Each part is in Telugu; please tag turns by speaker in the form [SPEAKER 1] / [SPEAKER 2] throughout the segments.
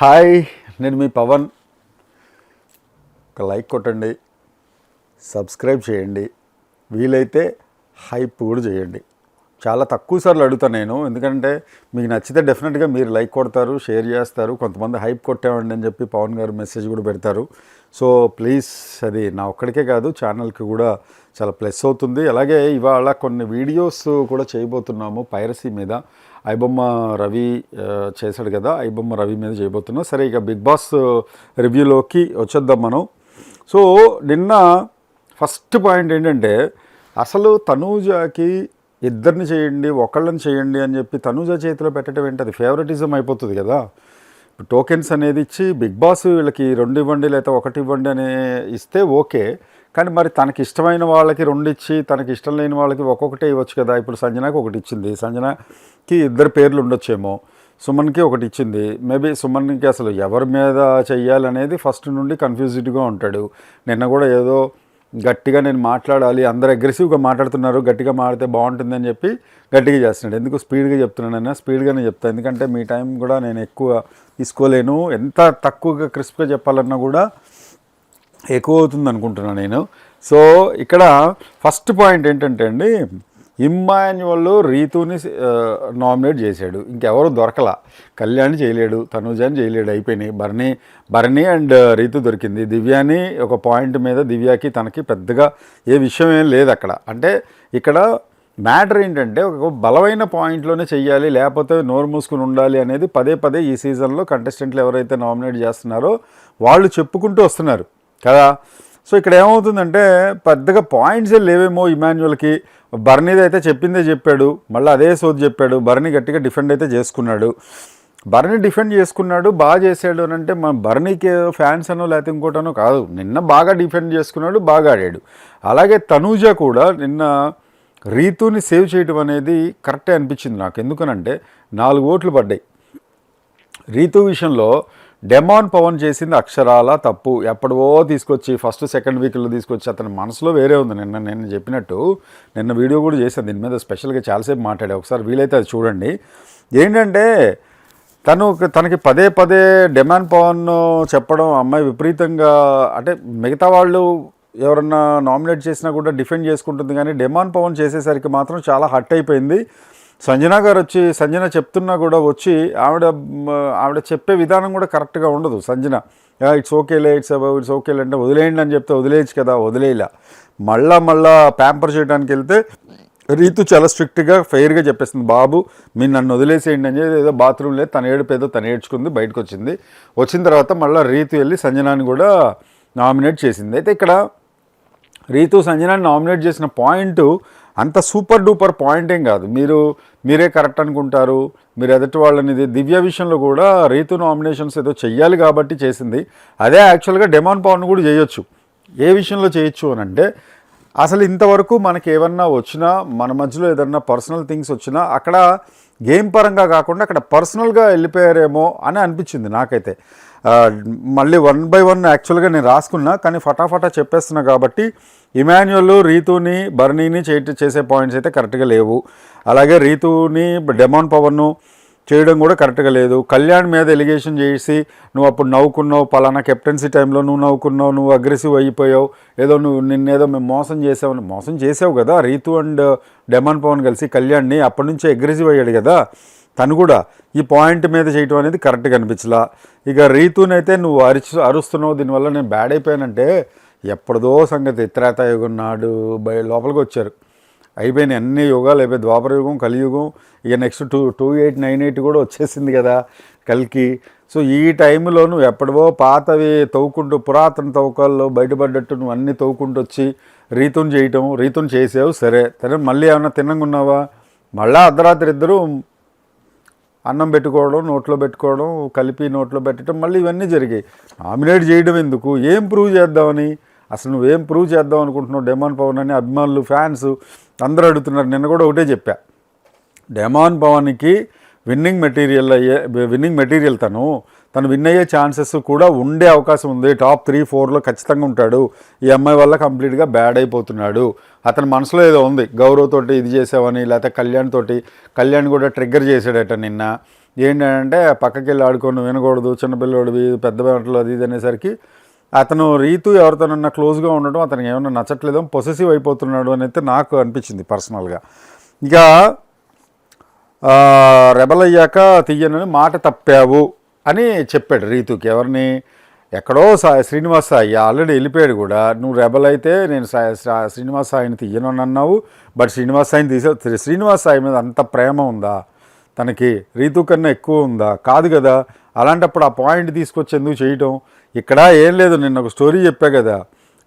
[SPEAKER 1] హాయ్ నేను మీ పవన్. ఒక లైక్ కొట్టండి సబ్స్క్రైబ్ చేయండి. వీలైతే హైప్ కూడా చేయండి. చాలా తక్కువ సార్లు అడుగుతాను నేను ఎందుకంటే మీకు నచ్చితే డెఫినెట్గా మీరు లైక్ కొడతారు షేర్ చేస్తారు. కొంతమంది హైప్ కొట్టామండి అని చెప్పి పవన్ గారు మెసేజ్ కూడా పెడతారు. సో ప్లీజ్ అది నా ఒక్కడికే కాదు ఛానల్కి కూడా చాలా ప్లస్ అవుతుంది. అలాగే ఇవాళ కొన్ని వీడియోస్ కూడా చేయబోతున్నాము పైరసీ మీద. ఐబొమ్మ రవి చేశాడు కదా ఐబొమ్మ రవి మీద చేయబోతున్నా. సరే ఇక బిగ్ బాస్ రివ్యూలోకి వచ్చేద్దాం మనం. సో నిన్న ఫస్ట్ పాయింట్ ఏంటంటే అసలు తనూజాకి ఇద్దరిని చేయండి ఒకళ్ళని చేయండి అని చెప్పి తనూజ చేతిలో పెట్టడం ఏంటి అది ఫేవరెటిజం అయిపోతుంది కదా. ఇప్పుడు టోకెన్స్ అనేది ఇచ్చి బిగ్ బాస్ వీళ్ళకి రెండు ఇవ్వండి లేదా ఒకటి ఇవ్వండి అనే ఇస్తే ఓకే. కానీ మరి తనకి ఇష్టమైన వాళ్ళకి రెండు ఇచ్చి తనకి ఇష్టం లేని వాళ్ళకి ఒక్కొక్కటే ఇవ్వచ్చు కదా. ఇప్పుడు సంజనాకి ఒకటి ఇచ్చింది సంజనకి ఇద్దరు పేర్లు ఉండొచ్చేమో. సుమన్కి ఒకటి ఇచ్చింది మేబీ సుమన్కి అసలు ఎవరి మీద చెయ్యాలనేది ఫస్ట్ నుండి కన్ఫ్యూజ్డ్గా ఉంటాడు. నిన్న కూడా ఏదో గట్టిగా నేను మాట్లాడాలి అందరు అగ్రెసివ్గా మాట్లాడుతున్నారు గట్టిగా మాడితే బాగుంటుందని చెప్పి గట్టిగా చేస్తున్నాడు. ఎందుకు స్పీడ్గా చెప్తున్నానన్నా? స్పీడ్గానే చెప్తాను ఎందుకంటే మీ టైం కూడా నేను ఎక్కువ తీసుకోలేను. ఎంత తక్కువగా క్రిస్ప్గా చెప్పాలన్నా కూడా ఎక్కువ అవుతుంది అనుకుంటున్నాను నేను. సో ఇక్కడ ఫస్ట్ పాయింట్ ఏంటంటే అండి ఇమ్మాన్యువల్ రీతుని నామినేట్ చేశాడు. ఇంకెవరు దొరకల. కళ్యాణ్ చేయలేడు తనుజాని చేయలేడు అయిపోయినాయి. భరణి భరణి అండ్ రీతు దొరికింది. దివ్యాని ఒక పాయింట్ మీద దివ్యాకి తనకి పెద్దగా ఏ విషయం ఏం లేదు అక్కడ. అంటే ఇక్కడ మ్యాటర్ ఏంటంటే ఒక బలమైన పాయింట్లోనే చెయ్యాలి లేకపోతే నోరు మూసుకుని ఉండాలి అనేది పదే పదే ఈ సీజన్లో కంటెస్టెంట్లు ఎవరైతే నామినేట్ చేస్తున్నారో వాళ్ళు చెప్పుకుంటూ వస్తున్నారు. కదా? సో ఇక్కడ ఏమవుతుందంటే పెద్దగా పాయింట్స్ లేవేమో ఇమాన్యువల్కి బర్నీది అయితే చెప్పిందే చెప్పాడు. మళ్ళీ అదే సోది చెప్పాడు. బర్నీ గట్టిగా డిఫెండ్ అయితే చేసుకున్నాడు. బర్నీ డిఫెండ్ చేసుకున్నాడు. బాగా చేశాడు అని అంటే మన బర్నీకి ఫ్యాన్స్ అనో లేకపోతే ఇంకోటనో కాదు. నిన్న బాగా డిఫెండ్ చేసుకున్నాడు బాగా ఆడాడు. అలాగే తనూజ కూడా నిన్న రీతుని సేవ్ చేయడం అనేది కరెక్టే అనిపించింది నాకు. ఎందుకనంటే నాలుగు ఓట్లు పడ్డాయి. రీతు విషయంలో డెమాన్ పవన్ చేసింది అక్షరాల తప్పు. ఎప్పుడో తీసుకొచ్చి ఫస్ట్ సెకండ్ వీక్లో తీసుకొచ్చి అతని మనసులో వేరే ఉంది. నిన్న నేను చెప్పినట్టు నిన్న వీడియో కూడా చేశాను. దీని మీద స్పెషల్గా చాలాసేపు మాట్లాడే ఒకసారి వీలైతే అది చూడండి. ఏంటంటే తను తనకి పదే పదే డెమాన్ పవన్ చెప్పడం అమ్మాయి విపరీతంగా అంటే మిగతా వాళ్ళు ఎవరన్నా నామినేట్ చేసినా కూడా డిఫెండ్ చేసుకుంటుంది. కానీ డెమాన్ పవన్ చేసేసరికి మాత్రం చాలా హట్ అయిపోయింది. సంజన గారు వచ్చి సంజన చెప్తున్నా కూడా వచ్చి ఆవిడ ఆవిడ చెప్పే విధానం కూడా కరెక్ట్గా ఉండదు. సంజన ఇట్స్ ఓకేలే ఇట్స్ అబౌ ఇట్స్ ఓకేలే అంటే వదిలేయండి అని చెప్తే వదిలేయచ్చు కదా వదిలేయలా. మళ్ళా మళ్ళా ప్యాంపర్ చేయడానికి వెళ్తే రీతు చాలా స్ట్రిక్ట్గా ఫెయిర్గా చెప్పేస్తుంది. బాబు మీరు నన్ను వదిలేసేయండి అని చెప్పి ఏదో లేదు తన ఏడుపు ఏదో తను ఏడ్చుకుంది బయటకు వచ్చింది వచ్చిన తర్వాత మళ్ళీ రీతు వెళ్ళి సంజనాని కూడా నామినేట్ చేసింది. అయితే ఇక్కడ రీతు సంజనాన్ని నామినేట్ చేసిన పాయింట్ అంత సూపర్ డూపర్ పాయింటేం కాదు. మీరు మీరే కరెక్ట్ అనుకుంటారు. మీరు ఎదుటి వాళ్ళని ఇది దివ్య విషయంలో కూడా రీతు నామినేషన్స్ ఏదో చెయ్యాలి కాబట్టి చేసింది. అదే యాక్చువల్గా డెమాన్ పవన్ కూడా చేయొచ్చు. ఏ విషయంలో చేయొచ్చు అని అంటే అసలు ఇంతవరకు మనకి ఏమన్నా వచ్చినా మన మధ్యలో ఏదన్నా పర్సనల్ థింగ్స్ వచ్చినా అక్కడ గేమ్ పరంగా కాకుండా అక్కడ పర్సనల్గా వెళ్ళిపోయారేమో అని అనిపించింది నాకైతే. మళ్ళీ వన్ బై వన్ యాక్చువల్గా నేను రాసుకున్నా కానీ ఫటాఫటా చెప్పేస్తున్నా కాబట్టి ఇమాన్యువల్ రీతుని బర్నీని చే చేసే పాయింట్స్ అయితే కరెక్ట్గా లేవు. అలాగే రీతుని డెమాన్ పవన్ను చేయడం కూడా కరెక్ట్గా లేదు. కళ్యాణ్ మీద ఎలిగేషన్ చేసి నువ్వు అప్పుడు నవ్వుకున్నావు పలానా కెప్టెన్సీ టైంలో నువ్వు నవ్వుకున్నావు నువ్వు అగ్రెసివ్ అయిపోయావు ఏదో నువ్వు నిన్నేదో మేము మోసం చేసావు మోసం చేసావు కదా రీతు అండ్ డెమాన్ పవన్ కలిసి కళ్యాణ్ని అప్పటి నుంచే అగ్రెసివ్ అయ్యాడు కదా తను కూడా ఈ పాయింట్ మీద చేయటం అనేది కరెక్ట్గా అనిపించలా. ఇక రీతునైతే నువ్వు అరిచి అరుస్తున్నావు దీనివల్ల నేను బ్యాడ్ అయిపోయానంటే ఎప్పటిదో సంగతి త్రేతాయుగం నాడు బయ లోపలికి వచ్చారు అయిపోయిన అన్ని యుగాలు అయిపోయి ద్వాపరయుగం కలియుగం ఇక next two two eight nine eight కూడా వచ్చేసింది కదా కలికి. సో ఈ టైంలో నువ్వు ఎప్పుడవో పాతవి తవ్వుకుంటూ పురాతన తవ్వకాల్లో బయటపడ్డట్టు నువ్వు అన్నీ తవ్వుకుంటూ వచ్చి రీతుని చేయటం రీతుని చేసావు సరే. సరే మళ్ళీ ఏమైనా తిన్నంగా ఉన్నావా? అర్ధరాత్రి ఇద్దరు అన్నం పెట్టుకోవడం నోట్లో పెట్టుకోవడం కలిపి నోట్లో పెట్టడం మళ్ళీ ఇవన్నీ జరిగాయి. నామినేట్ చేయడం ఎందుకు? ఏం ప్రూవ్ చేద్దామని? అసలు నువ్వేం ప్రూవ్ చేద్దాం అనుకుంటున్నావు? డెమాన్ పవన్ అని అభిమానులు ఫ్యాన్స్ అందరూ అడుగుతున్నారు. నిన్న కూడా ఒకటే చెప్పా. డెమాన్ పవన్కి విన్నింగ్ మెటీరియల్ అయ్యే విన్నింగ్ మెటీరియల్ తను తను విన్ అయ్యే ఛాన్సెస్ కూడా ఉండే అవకాశం ఉంది. టాప్ త్రీ ఫోర్లో ఖచ్చితంగా ఉంటాడు. ఈ అమ్మాయి వల్ల కంప్లీట్గా బ్యాడ్ అయిపోతున్నాడు. అతని మనసులో ఏదో ఉంది. గౌరవ్ తోటి ఇది చేసావని లేకపోతే కళ్యాణ్ తోటి. కళ్యాణ్ కూడా ట్రిగ్గర్ చేశాడట నిన్న. ఏంటంటే పక్కకి వెళ్ళి ఆడుకొని వినకూడదు చిన్నపిల్లోడివి పెద్ద బట్టలు అది ఇది అనేసరికి అతను రీతు ఎవరితోనన్నా క్లోజ్గా ఉండడం అతనికి ఏమన్నా నచ్చట్లేదో పొసెసివ్ అయిపోతున్నాడు అని అయితే నాకు అనిపించింది పర్సనల్గా. ఇక రెబల్ అయ్యాక తీయనని మాట తప్పావు అని చెప్పాడు రీతుకి. ఎవరిని? ఎక్కడో సా శ్రీనివాస్ సాయి ఆల్రెడీ వెళ్ళిపోయాడు కూడా. నువ్వు రెబల్ అయితే నేను సా- శ్రీనివాస్ సాయిని తీయను అని అన్నావు. బట్ శ్రీనివాస్ సాయిని తీసే శ్రీనివాస్ సాయి మీద అంత ప్రేమ ఉందా? తనకి రీతు కన్నా ఎక్కువ ఉందా? కాదు కదా. అలాంటప్పుడు ఆ పాయింట్ తీసుకొచ్చి ఎందుకు చేయటం? ఇక్కడ ఏం లేదు నిన్న ఒక స్టోరీ చెప్పా కదా.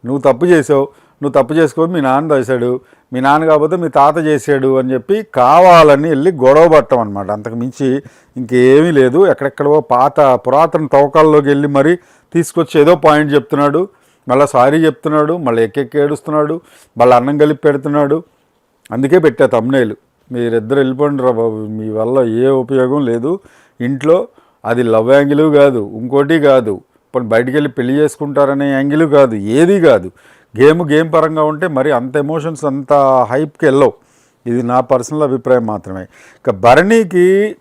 [SPEAKER 1] నువ్వు తప్పు చేసావు నువ్వు తప్పు చేసుకొని మీ నాన్న చేశాడు మీ నాన్న కాకపోతే మీ తాత చేశాడు అని చెప్పి కావాలని వెళ్ళి గొడవ పట్టం అనమాట అంతకు మించి ఇంకేమీ లేదు. ఎక్కడెక్కడో పాత పురాతన తవ్వకాల్లోకి వెళ్ళి మరీ తీసుకొచ్చి ఏదో పాయింట్ చెప్తున్నాడు. మళ్ళీ సారీ చెప్తున్నాడు మళ్ళీ ఎక్కెక్కి ఏడుస్తున్నాడు మళ్ళీ అన్నం కలిపి పెడుతున్నాడు. అందుకే పెట్టా తమ్నేలు మీరిద్దరు వెళ్ళిపోండి రా బాబు మీ వల్ల ఏ ఉపయోగం లేదు. ఇంట్లో అది లవ్ యాంగిల్ కాదు ఇంకోటి కాదు. బయటికి వెళ్ళి పెళ్ళి చేసుకుంటారనే యాంగిల్ కాదు ఏది కాదు. గేమ్ గేమ్ పరంగా ఉంటే మరి అంత ఎమోషన్స్ అంత హైప్కి వెళ్ళవు. ఇది నా పర్సనల్ అభిప్రాయం మాత్రమే. ఇక భరణికి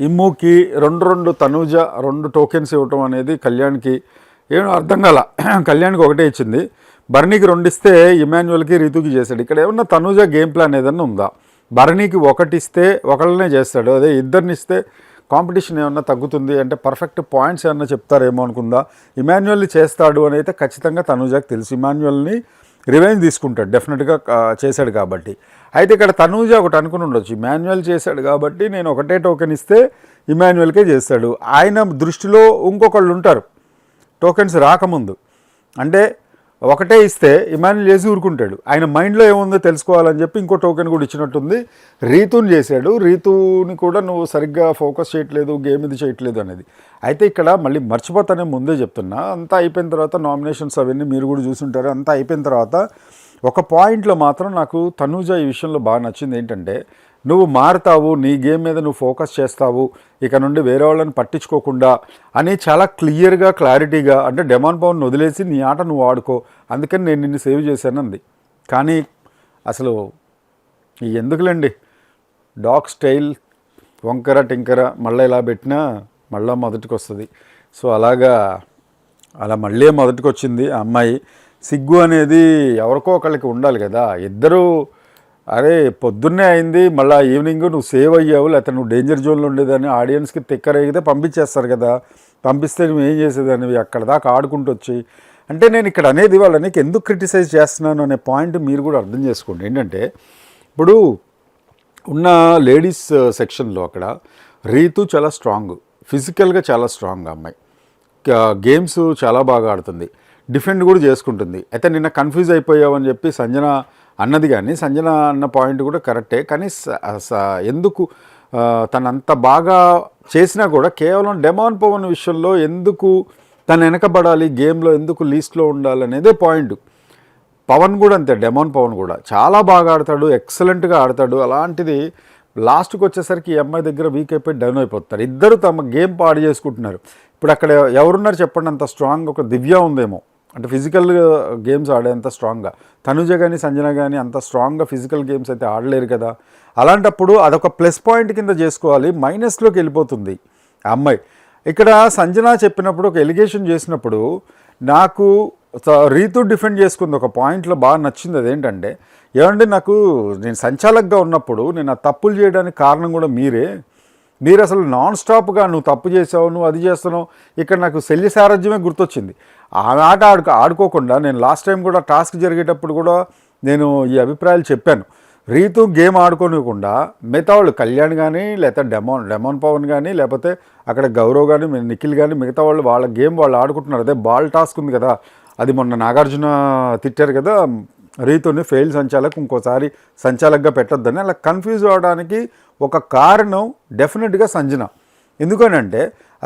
[SPEAKER 1] ఇమ్ముకి రెండు రెండు తనూజ రెండు టోకెన్స్ ఇవ్వటం అనేది కళ్యాణ్కి ఏమో అర్థం కాల. కళ్యాణ్కి ఒకటే ఇచ్చింది. భరణికి రెండు ఇస్తే ఇమాన్యువల్కి రీతుకి చేశాడు. ఇక్కడ ఏమన్నా తనూజ గేమ్ ప్లాన్ ఏదన్నా ఉందా? భరణికి ఒకటిస్తే ఒకళ్ళనే చేస్తాడు. అదే ఇద్దరిని ఇస్తే కాంపిటీషన్ ఏమన్నా తగ్గుతుంది అంటే పర్ఫెక్ట్ పాయింట్స్ ఏమన్నా చెప్తారేమో అనుకుందా? ఇమాన్యువల్ని చేస్తాడు అని అయితే ఖచ్చితంగా తనూజాకి తెలుసు. ఇమాన్యువల్ని రివెంజ్ తీసుకుంటాడు. డెఫినెట్గా చేశాడు కాబట్టి. అయితే ఇక్కడ తనూజ ఒకటి అనుకుని ఉండొచ్చు. ఇమాన్యువల్ చేశాడు కాబట్టి నేను ఒకటే టోకెన్ ఇస్తే ఇమాన్యువల్కే చేస్తాడు. ఆయన దృష్టిలో ఇంకొకళ్ళు ఉంటారు. టోకెన్స్ రాకముందు. అంటే ఒకటే ఇస్తే ఇమాన్యుల్ చేసి ఊరుకుంటాడు. ఆయన మైండ్లో ఏముందో తెలుసుకోవాలని చెప్పి ఇంకో టోకెన్ కూడా ఇచ్చినట్టుంది. రీతుని చేశాడు. రీతుని కూడా నువ్వు సరిగ్గా ఫోకస్ చేయట్లేదు గేమ్ ఇది చేయట్లేదు అనేది. అయితే ఇక్కడ మళ్ళీ మర్చిపోతానే ముందే చెప్తున్నా. అంతా అయిపోయిన తర్వాత నామినేషన్స్ అవన్నీ మీరు కూడా చూసుంటారు. అంతా అయిపోయిన తర్వాత ఒక పాయింట్లో మాత్రం నాకు తనూజ ఈ విషయంలో బాగా నచ్చింది ఏంటంటే నువ్వు మారుతావు నీ గేమ్ మీద నువ్వు ఫోకస్ చేస్తావు ఇక నుండి వేరే వాళ్ళని పట్టించుకోకుండా అని చాలా క్లియర్గా క్లారిటీగా అంటే డెమాన్ పవన్ వదిలేసి నీ ఆట నువ్వు ఆడుకో అందుకని నేను నిన్ను సేవ్ చేశాను అంది. కానీ అసలు ఎందుకులేండి? డాగ్ స్టైల్ వంకర టింకర మళ్ళీ ఇలా పెట్టినా మళ్ళీ మొదటికి వస్తుంది సో అలాగా అలా మళ్ళీ మొదటికి వచ్చింది ఆ అమ్మాయి. సిగ్గు అనేది ఎవరికో ఒకళ్ళకి ఉండాలి కదా. ఇద్దరు అరే పొద్దున్నే అయింది మళ్ళీ ఈవినింగ్ నువ్వు సేవ్ అయ్యావు లేకపోతే నువ్వు డేంజర్ జోన్లో ఉండేదని ఆడియన్స్కి తిక్కరేగితే పంపించేస్తారు కదా పంపిస్తే నువ్వు ఏం చేసేదాన్ని అక్కడ దాకా ఆడుకుంటూ వచ్చి. అంటే నేను ఇక్కడ అనేది వాళ్ళని నీకు ఎందుకు క్రిటిసైజ్ చేస్తున్నాను అనే పాయింట్ మీరు కూడా అర్థం చేసుకోండి. ఏంటంటే ఇప్పుడు ఉన్న లేడీస్ సెక్షన్లో అక్కడ రీతు చాలా స్ట్రాంగ్ ఫిజికల్గా చాలా స్ట్రాంగ్ అమ్మాయి. గేమ్స్ చాలా బాగా ఆడుతుంది. డిఫెండ్ కూడా చేసుకుంటుంది. అయితే నిన్న కన్ఫ్యూజ్ అయిపోయావని చెప్పి సంజన అన్నది కానీ సంజన అన్న పాయింట్ కూడా కరెక్టే. కానీ స- స- ఎందుకు తనంత తను అంత బాగా చేసినా కూడా కేవలం డెమాన్ పవన్ విషయంలో ఎందుకు తను వెనకబడాలి గేమ్లో ఎందుకు లీస్ట్లో ఉండాలనేదే పాయింట్. పవన్ కూడా అంతే డెమాన్ పవన్ కూడా. చాలా బాగా ఆడతాడు ఎక్సలెంట్గా ఆడతాడు. అలాంటిది లాస్ట్కి వచ్చేసరికి ఈ అమ్మాయి దగ్గర వీక్ అయిపోయి డౌన్ అయిపోతారు. ఇద్దరు తమ గేమ్ పాడు చేసుకుంటున్నారు. ఇప్పుడు అక్కడ ఎవరున్నారు చెప్పండి అంత స్ట్రాంగ్ ఒక దివ్య ఉందేమో. అంటే ఫిజికల్ గేమ్స్ ఆడేంత స్ట్రాంగ్గా తనుజ కానీ సంజన కానీ అంత స్ట్రాంగ్గా ఫిజికల్ గేమ్స్ అయితే ఆడలేరు కదా. అలాంటప్పుడు అదొక ప్లస్ పాయింట్ కింద చేసుకోవాలి మైనస్లోకి వెళ్ళిపోతుంది ఆ అమ్మాయి. ఇక్కడ సంజన చెప్పినప్పుడు ఒక ఎలిగేషన్ చేసినప్పుడు నాకు స- రీతు డిఫెండ్ చేసుకుంది. ఒక పాయింట్లో బాగా నచ్చింది అదేంటంటే ఏమంటే నాకు నేను సంచాలకగా ఉన్నప్పుడు నేను ఆ తప్పులు చేయడానికి కారణం కూడా మీరే. మీరు అసలు నాన్ స్టాప్గా నువ్వు తప్పు చేసావు నువ్వు అది చేస్తున్నావు. ఇక్కడ నాకు శల్య సారథ్యమే గుర్తొచ్చింది. ఆ ఆట ఆడుకో ఆడుకోకుండా నేను లాస్ట్ టైం కూడా టాస్క్ జరిగేటప్పుడు కూడా నేను ఈ అభిప్రాయాలు చెప్పాను. రీతు గేమ్ ఆడుకోనివ్వకుండా మిగతా వాళ్ళు కళ్యాణ్ కానీ లేకపోతే డెమోన్ డెమోన్ పవన్ కానీ లేకపోతే అక్కడ గౌరవ్ కానీ నిఖిల్ కానీ మిగతా వాళ్ళు వాళ్ళ గేమ్ వాళ్ళు ఆడుకుంటున్నారు. అదే బాల్ టాస్క్ ఉంది కదా. అది మొన్న నాగార్జున తిట్టారు కదా రీతుని ఫెయిల్ సంచాలకు ఇంకోసారి సంచాలకుగా పెట్టొద్దని. అలా కన్ఫ్యూజ్ అవడానికి ఒక కారణం డెఫినెట్గా సంజన. ఎందుకనంటే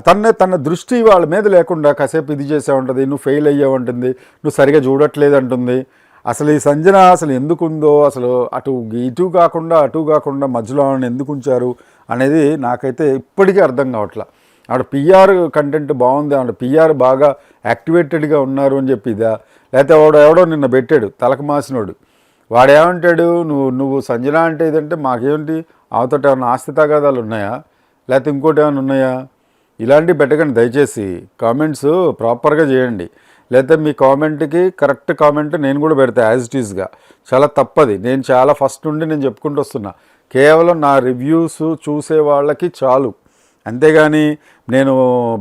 [SPEAKER 1] తన్నే తన దృష్టి వాళ్ళ మీద లేకుండా కాసేపు ఇది చేసే ఉంటుంది నువ్వు ఫెయిల్ అయ్యే ఉంటుంది నువ్వు సరిగా చూడట్లేదు అంటుంది అసలు ఈ సంజన అసలు ఎందుకు ఉందో అసలు అటు ఇటు కాకుండా అటు కాకుండా మధ్యలో ఎందుకు ఉంచారు అనేది నాకైతే ఇప్పటికీ అర్థం కావట్లా. ఆవిడ పిఆర్ కంటెంట్ బాగుంది ఆవిడ పిఆర్ బాగా యాక్టివేటెడ్గా ఉన్నారు అని చెప్పిదా? లేకపోతే వాడు ఎవడో నిన్న పెట్టాడు తలకు మాసినోడు. వాడు ఏమంటాడు నువ్వు నువ్వు సంజన అంటే ఇదంటే మాకేంటి? అవతట ఏమన్నా ఆస్తి తగాదాలు ఉన్నాయా? లేకపోతే ఇంకోటి ఏమైనా ఉన్నాయా? ఇలాంటివి పెట్టకండి దయచేసి. కామెంట్స్ ప్రాపర్గా చేయండి. లేకపోతే మీ కామెంట్కి కరెక్ట్ కామెంట్ నేను కూడా పెడతా యాజ్ ఇట్ ఈస్గా చాలా తప్పది. నేను చాలా ఫస్ట్ నుండి నేను చెప్పుకుంటూ వస్తున్నా. కేవలం నా రివ్యూస్ చూసే వాళ్ళకి చాలు. అంతేగాని నేను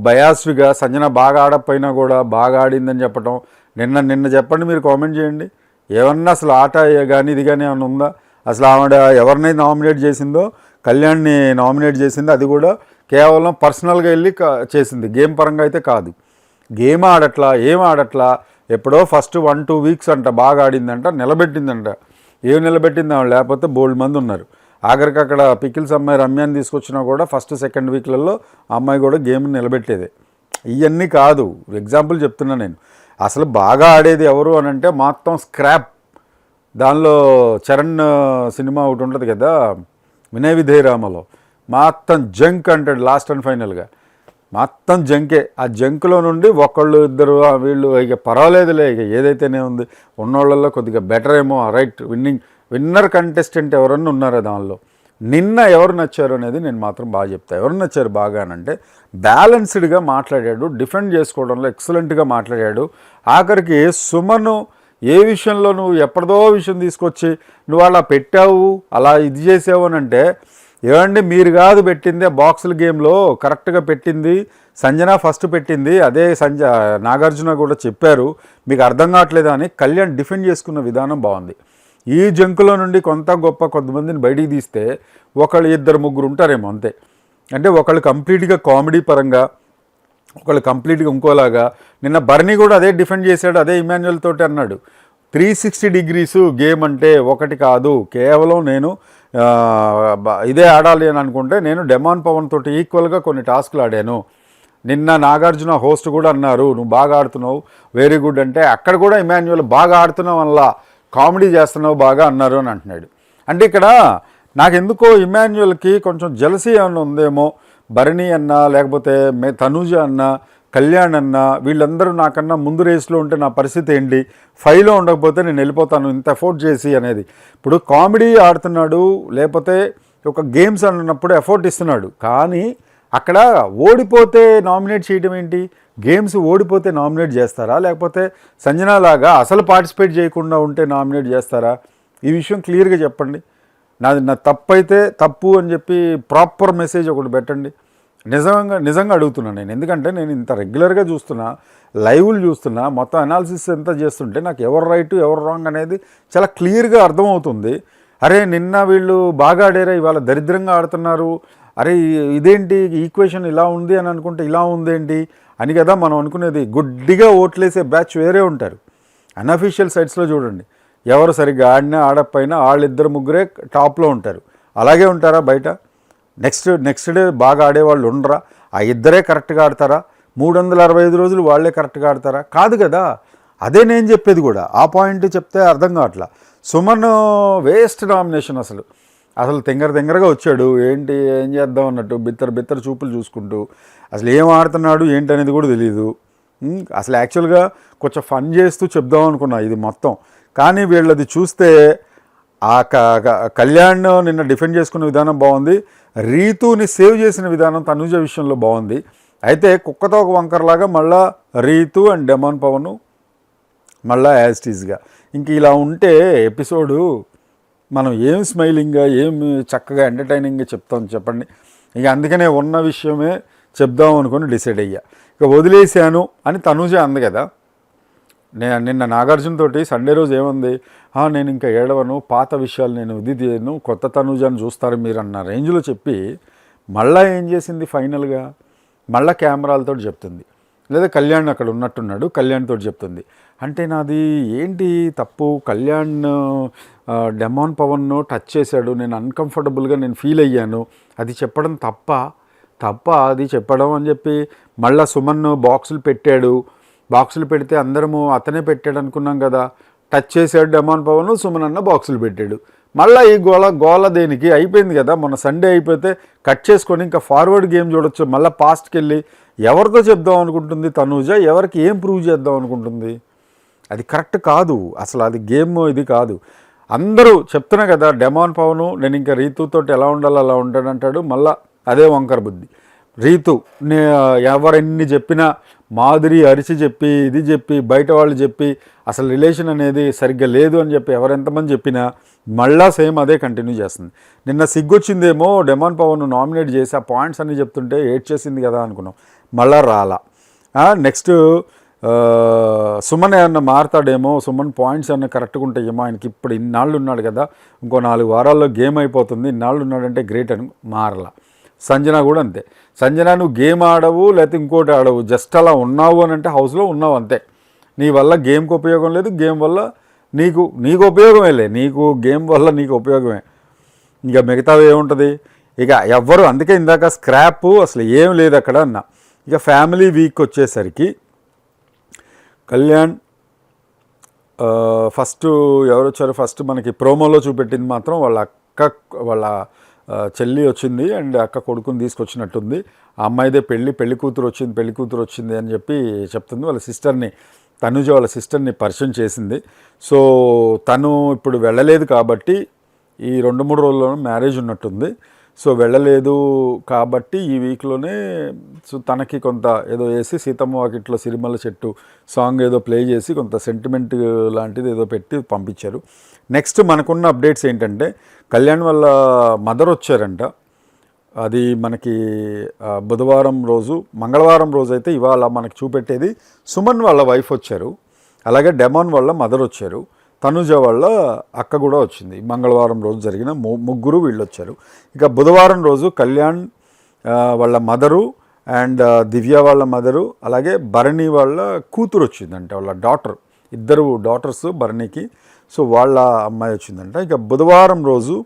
[SPEAKER 1] బయాస్డ్గా సంజన బాగా ఆడకపోయినా కూడా బాగా ఆడిందని చెప్పటం నిన్న నిన్న చెప్పండి మీరు కామెంట్ చేయండి. ఏమన్నా అసలు ఆట కానీ ఇది కానీ ఏమన్నా ఉందా? అసలు ఆవిడ ఎవరినైతే నామినేట్ చేసిందో? కళ్యాణ్ని నామినేట్ చేసింది అది కూడా కేవలం పర్సనల్గా వెళ్ళి చేసింది. గేమ్ పరంగా అయితే కాదు. గేమ్ ఆడట్లా ఏం ఆడట్లా ఎప్పుడో ఫస్ట్ వన్ టూ వీక్స్ అంట బాగా ఆడిందంట నిలబెట్టిందంట. ఏం నిలబెట్టింది ఆవిడ? లేకపోతే బోల్డ్ మంది ఉన్నారు. ఆఖరికి అక్కడ పికిల్స్ అమ్మాయి రమ్యాన్ని తీసుకొచ్చినా కూడా ఫస్ట్ సెకండ్ వీక్లలో ఆ అమ్మాయి కూడా గేమ్ని నిలబెట్టేదే. ఇవన్నీ కాదు. ఎగ్జాంపుల్ చెప్తున్నా నేను. అసలు బాగా ఆడేది ఎవరు అని అంటే మొత్తం స్క్రాప్. దానిలో చరణ్ సినిమా ఒకటి ఉంటుంది కదా వినయ విధేయరామలో మొత్తం జంక్ అంటాడు లాస్ట్ అండ్ ఫైనల్గా మొత్తం జంకే. ఆ జంక్లో నుండి ఒకళ్ళు ఇద్దరు ఆ వీళ్ళు ఇక పర్వాలేదులే ఇక ఏదైతేనే ఉంది. ఉన్నోళ్ళల్లో కొద్దిగా బెటర్ ఏమో రైట్ విన్నింగ్ విన్నర్ కంటెస్టెంట్ ఎవరన్నా ఉన్నారా దానిలో? నిన్న ఎవరు నచ్చారు అనేది నేను మాత్రం బాగా చెప్తాను ఎవరు నచ్చారు బాగా అంటే బ్యాలెన్స్డ్గా మాట్లాడాడు డిఫెండ్ చేసుకోవడంలో ఎక్సలెంట్గా మాట్లాడాడు. ఆఖరికి సుమను ఏ విషయంలో నువ్వు ఎప్పటిదో విషయం తీసుకొచ్చి నువ్వు అలా పెట్టావు అలా ఇది చేసావు అని అంటే ఏమండి మీరు కాదు పెట్టింది బాక్సుల గేమ్లో కరెక్ట్గా పెట్టింది సంజన ఫస్ట్ పెట్టింది అదే సంజ నాగార్జున కూడా చెప్పారు మీకు అర్థం కావట్లేదు అని కళ్యాణ్ డిఫెండ్ చేసుకున్న విధానం బాగుంది. ఈ జంకులో నుండి కొంత గొప్ప కొంతమందిని బయటికి తీస్తే ఒకళ్ళు ఇద్దరు ముగ్గురు ఉంటారేమో అంతే. అంటే ఒకళ్ళు కంప్లీట్గా కామెడీ పరంగా ఒకళ్ళు కంప్లీట్గా ఇంకోలాగా. నిన్న బర్నీ కూడా అదే డిఫెండ్ చేశాడు అదే ఇమాన్యువల్ తోటి అన్నాడు. త్రీ సిక్స్టీ డిగ్రీస్ గేమ్ అంటే ఒకటి కాదు కేవలం నేను ఇదే ఆడాలి అని అనుకుంటే నేను డెమాన్ పవన్ తోటి ఈక్వల్గా కొన్ని టాస్క్లు ఆడాను. నిన్న నాగార్జున హోస్ట్ కూడా అన్నారు నువ్వు బాగా ఆడుతున్నావు వెరీ గుడ్ అంటే అక్కడ కూడా ఇమాన్యువల్ బాగా ఆడుతున్నావు వల్ల కామెడీ చేస్తున్నావు బాగా అన్నారు అని అంటున్నాడు. అంటే ఇక్కడ నాకెందుకో ఇమాన్యువల్కి కొంచెం జలసీ ఏమైనా ఉందేమో భరణి అన్న లేకపోతే మే తనూజ అన్న కళ్యాణ్ అన్న వీళ్ళందరూ నాకన్నా ముందు రేస్లో ఉంటే నా పరిస్థితి ఏంటి? ఫైవ్లో ఉండకపోతే నేను వెళ్ళిపోతాను ఇంత ఎఫోర్ట్ చేసి అనేది. ఇప్పుడు కామెడీ ఆడుతున్నాడు లేకపోతే ఒక గేమ్స్ అన్నప్పుడు ఎఫోర్ట్ ఇస్తున్నాడు. కానీ అక్కడ ఓడిపోతే నామినేట్ చేయడం ఏంటి? గేమ్స్ ఓడిపోతే నామినేట్ చేస్తారా? లేకపోతే సంజన లాగా అసలు పార్టిసిపేట్ చేయకుండా ఉంటే నామినేట్ చేస్తారా? ఈ విషయం క్లియర్గా చెప్పండి. నాది నా తప్పు అయితే తప్పు అని చెప్పి ప్రాపర్ మెసేజ్ ఒకటి పెట్టండి. నిజంగా నిజంగా అడుగుతున్నాను నేను. ఎందుకంటే నేను ఇంత రెగ్యులర్గా చూస్తున్నా లైవ్లు చూస్తున్నా మొత్తం అనాలిసిస్ ఎంత చేస్తుంటే నాకు ఎవరు రైట్ ఎవరు రాంగ్ అనేది చాలా క్లియర్గా అర్థమవుతుంది. అరే నిన్న వీళ్ళు బాగా ఆడారా ఇవాళ దరిద్రంగా ఆడుతున్నారు. అరే ఇదేంటి ఈక్వేషన్ ఇలా ఉంది అని అనుకుంటే ఇలా ఉందేంటి అని కదా మనం అనుకునేది. గుడ్డిగా ఓట్లేసే బ్యాచ్ వేరే ఉంటారు. అన్అఫీషియల్ సైట్స్లో చూడండి. ఎవరు సరిగ్గా ఆడినా ఆడకపోయినా వాళ్ళిద్దరు ముగ్గురే టాప్లో ఉంటారు. అలాగే ఉంటారా బయట? నెక్స్ట్ నెక్స్ట్ డే బాగా ఆడేవాళ్ళు ఉండరా? ఆ ఇద్దరే కరెక్ట్గా ఆడతారా? మూడు వందల అరవై ఐదు రోజులు వాళ్ళే కరెక్ట్గా ఆడతారా? కాదు కదా. అదే నేను చెప్పేది కూడా. ఆ పాయింట్ చెప్తే అర్థం కావట్లా. సుమన్ వేస్ట్ నామినేషన్ అసలు. అసలు తెంగర తెంగరగా వచ్చాడు. ఏంటి ఏం చేద్దాం అన్నట్టు బిత్తర బిత్తర చూపులు చూసుకుంటూ. అసలు ఏం ఆడుతున్నాడు ఏంటి అనేది కూడా తెలియదు అసలు యాక్చువల్గా కొంచెం ఫన్ చేస్తూ చెప్దాం అనుకున్నా ఇది మొత్తం. కానీ వీళ్ళది చూస్తే ఆ క- కళ్యాణ్ నిన్న డిఫెండ్ చేసుకున్న విధానం బాగుంది. రీతుని సేవ్ చేసిన విధానం తనుజ విషయంలో బాగుంది. అయితే కుక్కతో ఒక వంకరలాగా మళ్ళా రీతు అండ్ డెమాన్ పవన్ మళ్ళా యాజ్టీజ్గా ఇంక ఇలా ఉంటే ఎపిసోడు మనం ఏం స్మైలింగ్గా ఏం చక్కగా ఎంటర్టైనింగ్గా చెప్తాం చెప్పండి. ఇక అందుకనే ఉన్న విషయమే చెప్దాం అనుకుని డిసైడ్ అయ్యా. ఇక వదిలేశాను అని తనుజ అంది కదా. నేను నిన్న నాగార్జున తోటి సండే రోజు ఏముంది? నేను ఇంకా ఏడవను పాత విషయాలు నేను ఇది చేయను కొత్త తనుజాన్ని చూస్తారు మీరు అన్న రేంజ్లో చెప్పి మళ్ళా ఏం చేసింది ఫైనల్గా? మళ్ళా కెమెరాలతో చెప్తుంది. లేదా కళ్యాణ్ అక్కడ ఉన్నట్టున్నాడు కళ్యాణ్ తోటి చెప్తుంది. అంటే నాది ఏంటి తప్పు? కళ్యాణ్ డెమాన్ పవన్ను టచ్ చేశాడు నేను అన్కంఫర్టబుల్గా నేను ఫీల్ అయ్యాను. అది చెప్పడం తప్ప తప్ప అది చెప్పడం అని చెప్పి మళ్ళా సుమన్ బాక్సులు పెట్టాడు. బాక్సులు పెడితే అందరము అతనే పెట్టాడు అనుకున్నాం కదా. టచ్ చేశాడు డెమాన్ పవన్ సుమన్ అన్న బాక్సులు పెట్టాడు. మళ్ళీ ఈ గోల గోల దేనికి? అయిపోయింది కదా. మొన్న సండే అయిపోతే కట్ చేసుకొని ఇంకా ఫార్వర్డ్ గేమ్ చూడొచ్చు. మళ్ళీ పాస్ట్కి వెళ్ళి ఎవరితో చెప్దాం అనుకుంటుంది తనూజ? ఎవరికి ఏం ప్రూవ్ చేద్దాం అనుకుంటుంది? అది కరెక్ట్ కాదు. అసలు అది గేమ్ ఇది కాదు. అందరూ చెప్తున్నా కదా డెమాన్ పవను నేను ఇంకా రీతుతోటి ఎలా ఉండాలో అలా ఉంటాడంటాడు మళ్ళీ అదే వంకర బుద్ధి. రీతు నే ఎవరెన్ని చెప్పినా మాదిరి అరిచి చెప్పి ఇది చెప్పి బయట వాళ్ళు చెప్పి అసలు రిలేషన్ అనేది సరిగ్గా లేదు అని చెప్పి ఎవరెంతమంది చెప్పినా మళ్ళా సేమ్ అదే కంటిన్యూ చేస్తుంది. నిన్న సిగ్గొచ్చిందేమో డెమాన్ పవన్ నామినేట్ చేసి ఆ పాయింట్స్ అన్ని చెప్తుంటే ఏడ్ చేసింది కదా అనుకున్నాం. మళ్ళా రాలా. నెక్స్ట్ సుమన్ ఏమన్నా మారుతాడేమో సుమన్ పాయింట్స్ ఏమన్నా కరెక్ట్గా ఉంటాయేమో ఆయనకి ఇప్పుడు ఇన్నాళ్ళు ఉన్నాడు కదా ఇంకో నాలుగు వారాల్లో గేమ్ అయిపోతుంది ఇన్నాళ్ళు ఉన్నాడంటే గ్రేట్ అని మారలా. సంజన కూడా అంతే. సంజన నువ్వు గేమ్ ఆడవు లేకపోతే ఇంకోటి ఆడవు. జస్ట్ అలా ఉన్నావు అని అంటే హౌస్లో ఉన్నావు అంతే. నీ వల్ల గేమ్కి ఉపయోగం లేదు గేమ్ వల్ల నీకు నీకు ఉపయోగమే లే. నీకు గేమ్ వల్ల నీకు ఉపయోగమే. ఇంకా మిగతావి ఏముంటుంది? ఇక ఎవ్వరు అందుకే ఇందాక స్క్రాప్ అసలు ఏం లేదు అక్కడ అన్న. ఇక ఫ్యామిలీ వీక్ వచ్చేసరికి కళ్యాణ్ ఫస్ట్ ఎవరు వచ్చారు? ఫస్ట్ మనకి ప్రోమోలో చూపెట్టింది మాత్రం వాళ్ళ అక్క వాళ్ళ చెల్లి వచ్చింది అండ్ అక్క కొడుకుని తీసుకొచ్చినట్టుంది. ఆ అమ్మాయిదే పెళ్ళి పెళ్ళి కూతురు వచ్చింది పెళ్ళి కూతురు వచ్చింది అని చెప్పి చెప్తుంది. వాళ్ళ సిస్టర్ని తనుజ వాళ్ళ సిస్టర్ని పరిచయం చేసింది. సో తను ఇప్పుడు వెళ్ళలేదు కాబట్టి ఈ రెండు మూడు రోజుల్లోనూ మ్యారేజ్ ఉన్నట్టుంది. సో వెళ్ళలేదు కాబట్టి ఈ వీక్లోనే సో తనకి కొంత ఏదో వేసి సీతమ్మ వాకిట్లో సిరిమల చెట్టు సాంగ్ ఏదో ప్లే చేసి కొంత సెంటిమెంట్ లాంటిది ఏదో పెట్టి పంపించారు. నెక్స్ట్ మనకున్న అప్డేట్స్ ఏంటంటే కళ్యాణ్ వాళ్ళ మదర్ వచ్చారంట. అది మనకి బుధవారం రోజు మంగళవారం రోజు అయితే ఇవాళ మనకి చూపెట్టేది సుమన్ వాళ్ళ వైఫ్ వచ్చారు. అలాగే డెమాన్ వాళ్ళ మదర్ వచ్చారు. తనుజ వాళ్ళ అక్క కూడా వచ్చింది. మంగళవారం రోజు జరిగిన ము- ముగ్గురు వీళ్ళు వచ్చారు ఇక బుధవారం రోజు కళ్యాణ్ వాళ్ళ మదరు అండ్ దివ్య వాళ్ళ మదరు అలాగే భరణి వాళ్ళ కూతురు వచ్చిందంట వాళ్ళ డాటర్. ఇద్దరు డాటర్స్ భరణికి. సో వాళ్ళ అమ్మాయి వచ్చిందంట. ఇక బుధవారం రోజు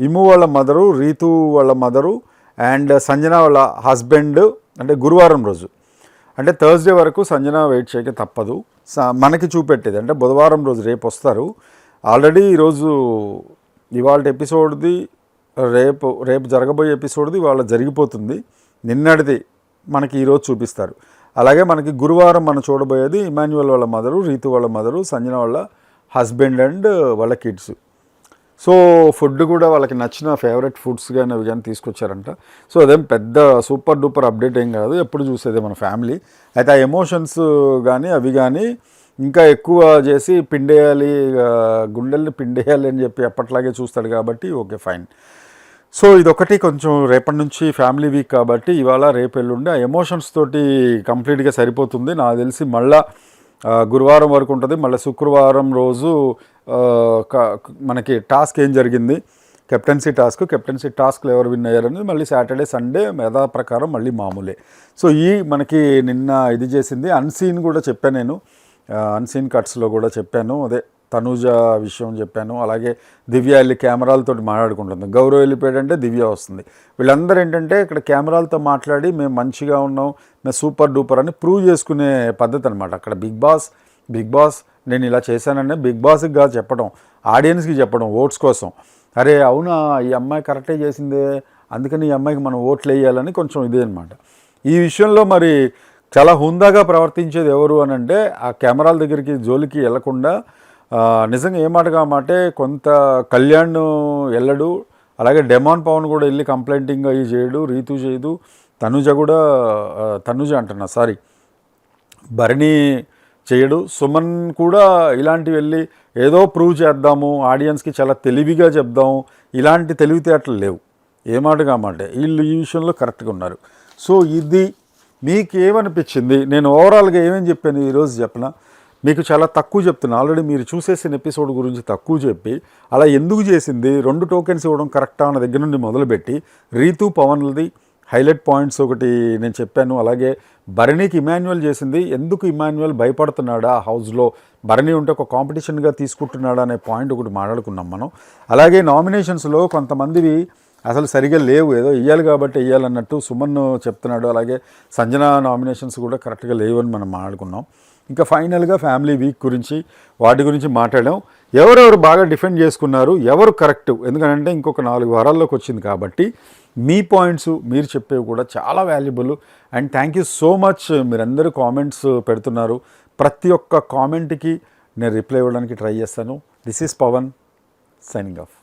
[SPEAKER 1] ఇము వాళ్ళ మదరు రీతు వాళ్ళ మదరు అండ్ సంజన వాళ్ళ హస్బెండ్ అంటే గురువారం రోజు అంటే థర్స్డే వరకు సంజన వెయిట్ చేయక తప్పదు. స- మనకి చూపెట్టేది. అంటే బుధవారం రోజు రేపు వస్తారు. ఆల్రెడీ ఈరోజు ఇవాళ ఎపిసోడ్ది రేపు రేపు జరగబోయే ఎపిసోడ్ది ఇవాళ జరిగిపోతుంది. నిన్నటిది మనకి ఈరోజు చూపిస్తారు. అలాగే మనకి గురువారం మనం చూడబోయేది ఇమాన్యువల్ వాళ్ళ మదరు రీతు వాళ్ళ మదరు సంజన వాళ్ళ హస్బెండ్ అండ్ వాళ్ళ కిడ్స్. సో ఫుడ్ కూడా వాళ్ళకి నచ్చిన ఫేవరెట్ ఫుడ్స్ కానీ అవి కానీ తీసుకొచ్చారంట. సో అదేం పెద్ద సూపర్ డూపర్ అప్డేట్ ఏం కాదు ఎప్పుడు చూసేదే మన ఫ్యామిలీ. అయితే ఆ ఎమోషన్స్ కానీ అవి కానీ ఇంకా ఎక్కువ చేసి పిండేయాలి గుండెల్ని పిండేయాలి అని చెప్పి ఎప్పట్లాగే చూస్తాడు కాబట్టి ఓకే ఫైన్. సో ఇదొకటి కొంచెం రేపటి నుంచి ఫ్యామిలీ వీక్ కాబట్టి ఇవాళ రేపు ఎల్లుండి ఆ ఎమోషన్స్ తోటి కంప్లీట్గా సరిపోతుంది. నాకు తెలిసి మళ్ళా గురువారం వరకు ఉంటుంది. మళ్ళీ శుక్రవారం రోజు మనకి టాస్క్ ఏం జరిగింది? కెప్టెన్సీ టాస్క్ కెప్టెన్సీ టాస్క్లు ఎవరు విన్ అయ్యారనేది మళ్ళీ సాటర్డే సండే మెదా ప్రకారం మళ్ళీ మామూలే. సో ఈ మనకి నిన్న ఇది చేసింది అన్సీన్ కూడా చెప్పాను నేను. అన్సీన్ కట్స్లో కూడా చెప్పాను. అదే తనూజ విషయం చెప్పాను. అలాగే దివ్య వెళ్ళి కెమెరాలతో మాట్లాడుకుంటుంది. గౌరవ్ వెళ్ళిపోయాడంటే దివ్య వస్తుంది. వీళ్ళందరూ ఏంటంటే ఇక్కడ కెమెరాలతో మాట్లాడి మేము మంచిగా ఉన్నాం మేము సూపర్ డూపర్ అని ప్రూవ్ చేసుకునే పద్ధతి అనమాట అక్కడ బిగ్ బాస్ బిగ్ బాస్ నేను ఇలా చేశానని బిగ్ బాస్కి కాదు చెప్పడం ఆడియన్స్కి చెప్పడం ఓట్స్ కోసం. అరే అవునా ఈ అమ్మాయి కరెక్టే చేసిందే అందుకని ఈ అమ్మాయికి మనం ఓట్లు వేయాలని కొంచెం ఇదే అనమాట ఈ విషయంలో మరి చాలా హుందాగా ప్రవర్తించేది ఎవరు అని అంటే ఆ కెమెరాల దగ్గరికి జోలికి వెళ్ళకుండా నిజంగా ఏ మాటగా మాటే కొంత కళ్యాణ్ వెళ్ళడు అలాగే డెమాన్ పవన్ కూడా వెళ్ళి కంప్లైంటింగ్ అవి చేయడు రీతు చేయదు తనుజ కూడా తనుజ అంటున్నా సారీ. భరణి చేయడు. సుమన్ కూడా ఇలాంటివి వెళ్ళి ఏదో ప్రూవ్ చేద్దాము ఆడియన్స్కి చాలా తెలివిగా చెప్దాము. ఇలాంటి తెలివితేటలు లేవు. ఏ మాటగా మాట వీళ్ళు ఈ విషయంలో కరెక్ట్గా ఉన్నారు. సో ఇది మీకు ఏమనిపించింది నేను ఓవరాల్గా ఏమేమి చెప్పాను ఈరోజు చెప్పిన? మీకు చాలా తక్కువ చెప్తున్నా. ఆల్రెడీ మీరు చూసేసిన ఎపిసోడ్ గురించి తక్కువ చెప్పి అలా ఎందుకు చేసింది? రెండు టోకెన్స్ ఇవ్వడం కరెక్టా అన్న దగ్గర నుండి మొదలుపెట్టి రీతు పవన్లది హైలైట్ పాయింట్స్ ఒకటి నేను చెప్పాను. అలాగే భరణికి ఇమాన్యువల్ చేసింది. ఎందుకు ఇమాన్యువల్ భయపడుతున్నాడా? ఆ హౌస్లో భరణి ఉంటే ఒక కాంపిటీషన్గా తీసుకుంటున్నాడా అనే పాయింట్ ఒకటి మాట్లాడుకున్నాం మనం. అలాగే నామినేషన్స్లో కొంతమందివి అసలు సరిగా లేవు. ఏదో ఇయ్యాలి కాబట్టి వెయ్యాలన్నట్టు సుమన్ చెప్తున్నాడు. అలాగే సంజన నామినేషన్స్ కూడా కరెక్ట్గా లేవని మనం మాట్లాడుకున్నాం. ఇంకా ఫైనల్గా ఫ్యామిలీ వీక్ గురించి వాటి గురించి మాట్లాడాం. ఎవరెవరు బాగా డిఫెండ్ చేసుకున్నారు? ఎవరు కరెక్ట్? ఎందుకంటే ఇంకొక నాలుగు వారాల్లోకి వచ్చింది కాబట్టి మీ పాయింట్స్ మీరు చెప్పేవి కూడా చాలా valuable and thank you so much మీరందరూ కామెంట్స్ పెడుతున్నారు. ప్రతి ఒక్క కామెంట్కి నేను రిప్లై ఇవ్వడానికి ట్రై చేస్తాను. This is Pavan signing off